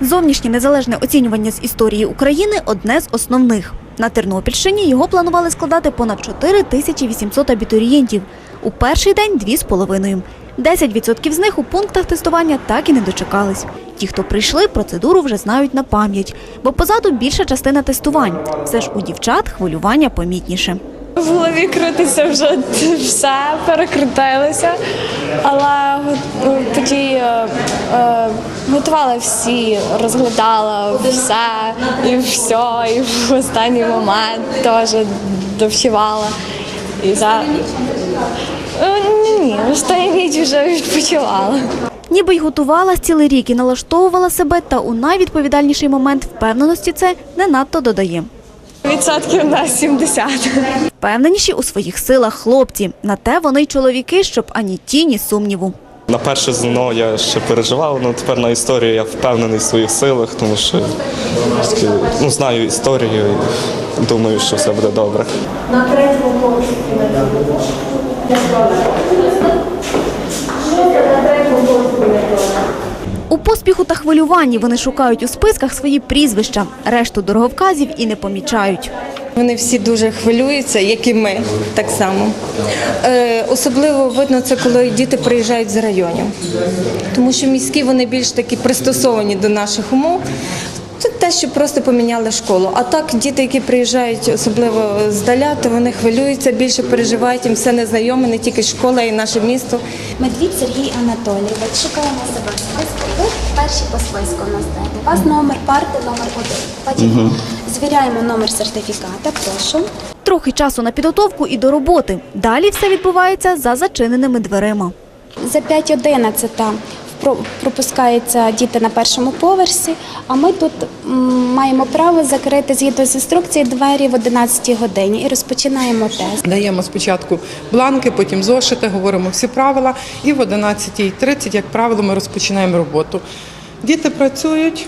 Зовнішнє незалежне оцінювання з історії України одне з основних. На Тернопільщині його планували складати понад 4 тисячі 800 абітурієнтів. У перший день – дві з половиною. 10% з них у пунктах тестування так і не дочекались. Ті, хто прийшли, процедуру вже знають на пам'ять, бо позаду більша частина тестувань. Все ж у дівчат хвилювання помітніше. В голові крутиться вже все, перекрутилося, але ну, тоді е, е, готувала всі, розглядала все і все, і в останній момент теж довчивала. І за... Е, Ні, ні, в останню ніч вже відпочивала. Ніби й готувалась цілий рік і налаштовувала себе, та у найвідповідальніший момент впевненості це не надто додає. Відсотків на 70. Впевненіші у своїх силах хлопці. На те вони й чоловіки, щоб ані тіні сумніву. На перше ЗНО я ще переживав, але тепер на історію я впевнений в своїх силах, тому що ну, знаю історію і думаю, що все буде добре. На третьому конкурсі У поспіху та хвилюванні вони шукають у списках свої прізвища, решту дороговказів і не помічають. Вони всі дуже хвилюються, як і ми так само. Е, особливо видно це, коли діти приїжджають з районів, тому що міські вони більш такі пристосовані до наших умов. Це те, що просто поміняли школу. А так діти, які приїжджають особливо здаля, то вони хвилюються, більше переживають, їм все незнайоме, не тільки школа, і наше місто. Медвідь Сергій Анатолійович. Шукаємо себе в списку. Ви перші по списку у нас. У вас номер парти, номер один. Потім звіряємо номер сертифіката. Прошу. Трохи часу на підготовку і до роботи. Далі все відбувається за зачиненими дверима. За 5.11 впро- пропускаються діти на першому поверсі, а ми тут маємо право закрити згідно з інструкцією двері в 11 годині і розпочинаємо тест. Даємо спочатку бланки, потім зошити, говоримо всі правила. І в 11.30, як правило, ми розпочинаємо роботу. Діти працюють.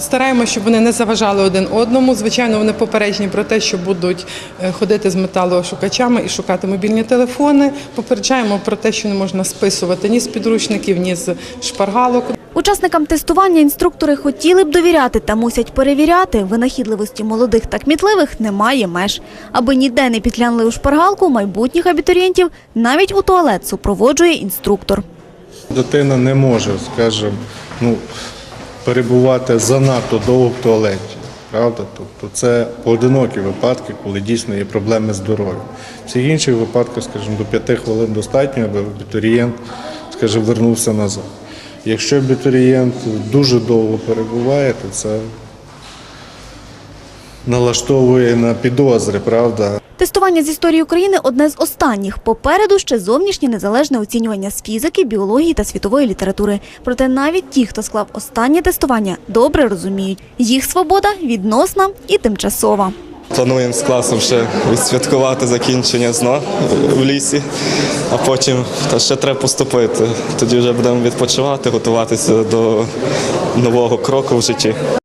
Стараємося, щоб вони не заважали один одному. Звичайно, вони попереджені про те, що будуть е, ходити з металошукачами і шукати мобільні телефони. Попереджаємо про те, що не можна списувати ні з підручників, ні з шпаргалок. Учасникам тестування інструктори хотіли б довіряти та мусять перевіряти. Винахідливості молодих та кмітливих немає меж. Аби ніде не підглянули у шпаргалку, майбутніх абітурієнтів навіть у туалет супроводжує інструктор. Дитина не може, скажімо, ну, перебувати занадто довго в туалеті. Правда? Тобто це поодинокі випадки, коли дійсно є проблеми здоров'я. Всіх інших випадках, скажімо, до 5 хвилин достатньо, аби абітурієнт, скажімо, вернувся назад. Якщо абітурієнт дуже довго перебуває, то це налаштовує на підозри, правда? Тестування з історії України одне з останніх. Попереду ще зовнішнє незалежне оцінювання з фізики, біології та світової літератури. Проте навіть ті, хто склав останнє тестування, добре розуміють, їх свобода відносна і тимчасова. Плануємо з класом ще відсвяткувати закінчення ЗНО в лісі, а потім та ще треба поступити. Тоді вже будемо відпочивати, готуватися до нового кроку в житті.